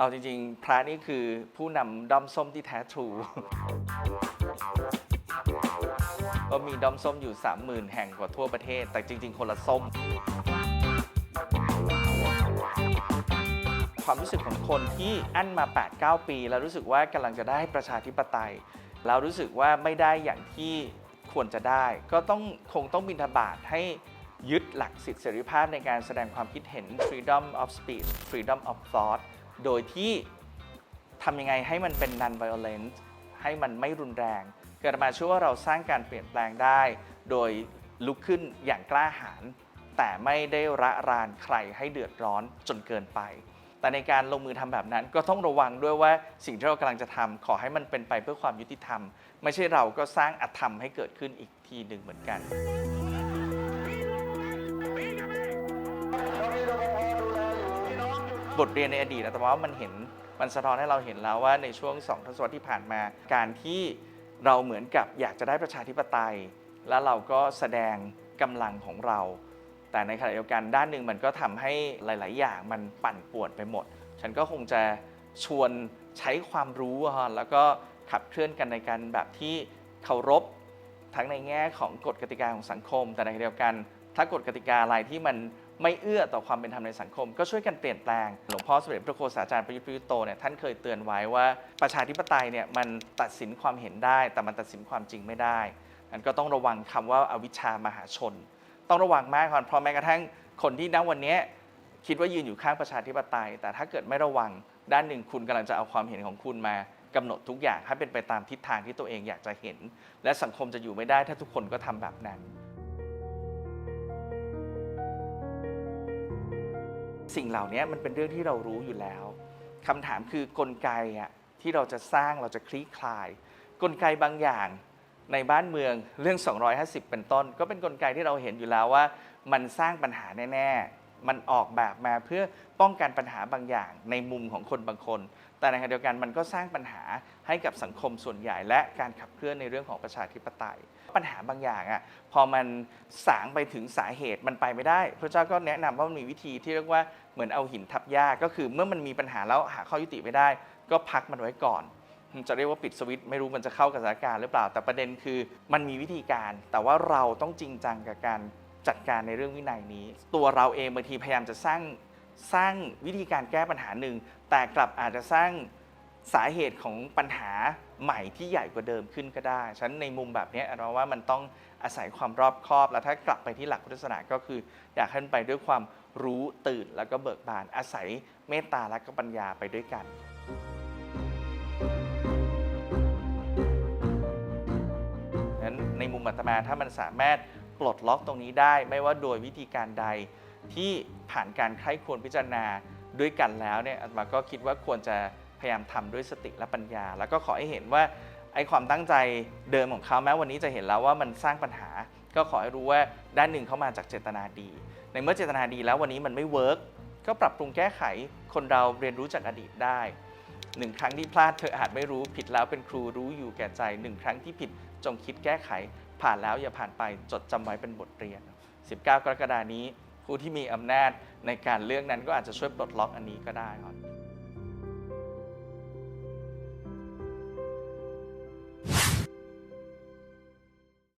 เอาจริงๆ พระนี่คือผู้นำด้อมส้มที่แท้ทรู ก็มีด้อมส้มอยู่ 30,000 แห่งกว่าทั่วประเทศ แต่จริง ๆ คนละส้ม ความรู้สึกของคนที่อั้นมา 8-9 ปี แล้วรู้สึกว่ากำลังจะได้ประชาธิปไตย แล้วรู้สึกว่าไม่ได้อย่างที่ควรจะได้ ก็ต้องคงต้องบินทบาทให้ยึดหลักสิทธิเสรีภาพในการแสดงความคิดเห็น freedom of speech freedom of thought โดยที่ทำยังไงให้มันเป็น non violent ให้มันไม่รุนแรงเกิดมาเชื่อว่าเราสร้างการเปลี่ยนแปลงได้ โดยลุกขึ้นอย่างกล้าหาญแต่ไม่ได้ระรานใครให้เดือดร้อนจนเกินไป แต่ในการลงมือทำแบบนั้นก็ต้องระวังด้วยว่าสิ่งที่เรากำลังจะทำขอให้มันเป็นไปเพื่อความยุติธรรม ไม่ใช่เราก็สร้างอธรรมให้เกิดขึ้นอีกทีหนึ่งเหมือนกัน บทเรียนในอดีตนะแต่ว่ามันเห็นมันสะท้อนให้เราเห็นแล้วว่าในช่วงสองทศวรรษที่ผ่านมา การที่เราเหมือนกับอยากจะได้ประชาธิปไตย แล้วเราก็แสดงกำลังของเรา แต่ในขณะเดียวกันด้านหนึ่งมันก็ทำให้หลาย ๆ อย่างมันปั่นป่วนไปหมด ฉันก็คงจะชวนใช้ความรู้ฮะแล้วก็ขับเคลื่อนกันในการแบบที่เคารพทั้งในแง่ของกฎกติกาของสังคม แต่ในขณะเดียวกัน ถ้ากฎกติกาอะไรที่มัน ไม่เอื้อต่อความเป็นธรรมในสังคม ก็ช่วยกันเปลี่ยนแปลง หลวงพ่อสมเด็จพระโฆษาจารย์ประยุทธ์ประยุทธ์โตเนี่ยท่านเคยเตือนไว้ว่าประชาธิปไตยเนี่ยมันตัดสินความเห็นได้ แต่มันตัดสินความจริงไม่ได้นั้นก็ต้องระวังคำว่าอาวิชชามหาชน ต้องระวังมากก่อนเพราะแม้กระทั่งคนที่ณวันนี้คิดว่ายืนอยู่ข้างประชาธิปไตย แต่ถ้าเกิดไม่ระวังด้านหนึ่งคุณกำลังจะเอาความเห็นของคุณมากำหนดทุกอย่างให้เป็นไปตามทิศทางที่ตัวเองอยากจะเห็น และสังคมจะอยู่ไม่ได้ถ้าทุกคนก็ทำแบบนั้น สิ่งเหล่านี้มันเป็นเรื่องที่เรารู้อยู่แล้วคำถามคือกลไกอะที่เราจะสร้างเราจะคลี่คลาย กลไกบางอย่างในบ้านเมืองเรื่อง 250 เป็นต้น ก็เป็นกลไกที่เราเห็นอยู่แล้วว่า มันสร้างปัญหาแน่ ๆ มันออกแบบมาเพื่อป้องกันปัญหาบางอย่างในมุมของคนบางคน แต่ในขณะเดียวกันมันก็สร้างปัญหาให้กับสังคมส่วนใหญ่ และการขับเคลื่อนในเรื่องของประชาธิปไตย ปัญหาบางอย่างอะพอมันสางไปถึงสาเหตุมันไปไม่ได้ พระเจ้าก็แนะนำว่ามันมีวิธีที่เรียกว่าเหมือนเอาหินทับหญ้าก็คือเมื่อมันมีปัญหาแล้วหาข้อยุติไม่ได้ ก็พักมันไว้ก่อนจะเรียกว่าปิดสวิตช์ไม่รู้มันจะเข้ากับสถานการณ์หรือเปล่า แต่ประเด็นคือมันมีวิธีการ แต่ว่าเราต้องจริงจังกับการจัดการในเรื่องวินัยนี้ ตัวเราเองบางทีพยายามจะสร้าง สร้างวิธีการแก้ปัญหาหนึ่ง แต่กลับอาจจะสร้างสาเหตุของปัญหาใหม่ที่ใหญ่กว่าเดิมขึ้นก็ได้ ฉะนั้นในมุมแบบนี้เราว่ามันต้องอาศัยความรอบคอบ แล้วถ้ากลับไปที่หลักพุทธศาสนาก็คือ อยากให้มันไปด้วยความรู้ตื่นแล้วก็เบิกบาน อาศัยเมตตาและก็ปัญญาไปด้วยกันนั้นในมุมอาตมาถ้ามันสามารถปลดล็อกตรงนี้ได้ ไม่ว่าโดยวิธีการใด ที่ผ่านการใคร่ควรพิจารณาด้วยกันแล้วเนี่ยอาตมาก็คิดว่าควรจะพยายามทำด้วยสติและปัญญา แล้วก็ขอให้เห็นว่าไอ้ความตั้งใจเดิมของเขาแม้วันนี้จะเห็นแล้วว่ามันสร้างปัญหา ก็ขอให้รู้ว่าด้านหนึ่งเขามาจากเจตนาดี ในเมื่อเจตนาดีแล้ววันนี้มันไม่เวิร์กก็ปรับปรุงแก้ไขคนเราเรียนรู้จากอดีตได้หนึ่งครั้งที่พลาดเธออาจไม่รู้ผิดแล้วเป็นครูรู้อยู่แก่ใจหนึ่งครั้งที่ผิดจงคิดแก้ไข ผ่านแล้วอย่าผ่านไปจดจำไว้เป็นบทเรียน 19 กรกฎานี้ ผู้ที่มีอำนาจในการเลือกนั้นก็อาจจะช่วยปลดล็อกอันนี้ก็ได้ครับ